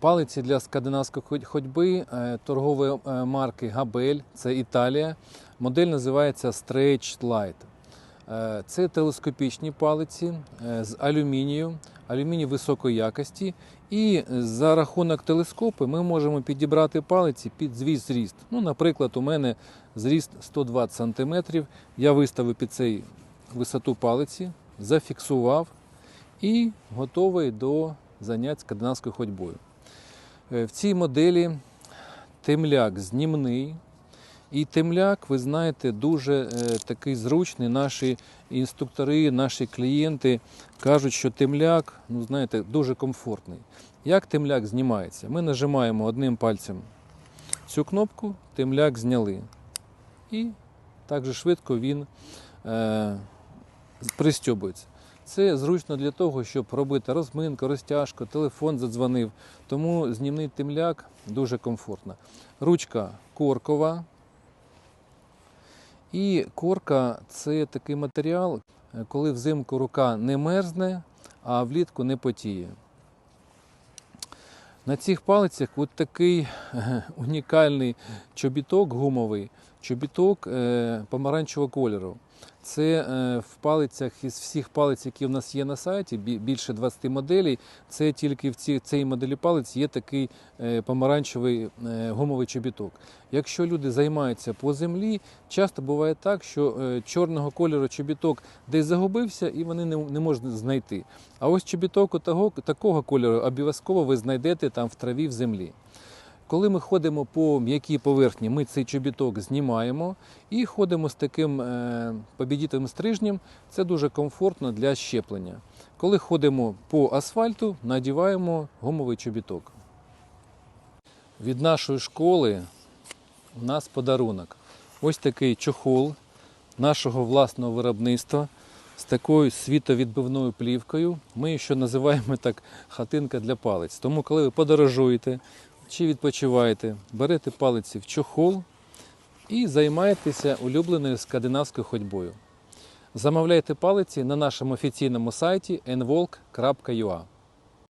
Палиці для скандинавської ходьби е, торгової е, марки Габель, це Італія. Модель називається Stretch Light. Е, Це телескопічні палиці з алюмінію, алюміній високої якості. І за рахунок телескопу ми можемо підібрати палиці під свій зріст. Ну, наприклад, у мене зріст 120 см. Я виставив під цей висоту палиці, зафіксував і готовий до занять скандинавською ходьбою. Е, В цій моделі темляк знімний. І темляк, ви знаєте, дуже е, такий зручний. Наші інструктори, наші клієнти кажуть, що темляк, ну знаєте, дуже комфортний. Як темляк знімається? Ми нажимаємо одним пальцем цю кнопку, темляк зняли. І так же швидко він е, пристьобується. Це зручно для того, щоб робити розминку, розтяжку, телефон задзвонив. Тому знімний темляк дуже комфортно. Ручка коркова. І корка це такий матеріал, коли взимку рука не мерзне, а влітку не потіє. На цих палицях от такий е, унікальний чобіток гумовий, чобіток е, помаранчевого кольору. Це е, в палицях із всіх палиць, які в нас є на сайті, більше 20 моделей. Це тільки в цій, моделі палиць є такий е, помаранчевий е, гумовий чобіток. Якщо люди займаються по землі, часто буває так, що чорного кольору чобіток десь загубився і вони не, не можуть знайти. А ось чобіток того, такого кольору обов'язково ви знайдете там в траві в землі. Коли ми ходимо по м'якій поверхні, ми цей чобіток знімаємо і ходимо з таким е, побідітовим стрижнем. Це дуже комфортно для щеплення. Коли ходимо по асфальту, надіваємо гумовий чобіток. Від нашої школи у нас подарунок. Ось такий чохол нашого власного виробництва з такою світовідбивною плівкою. Ми ще називаємо так хатинка для палець. Тому, коли ви подорожуєте чи відпочиваєте, берете палиці в чохол і займаєтеся улюбленою скандинавською ходьбою. Замовляйте палиці на нашому офіційному сайті nvolk.ua.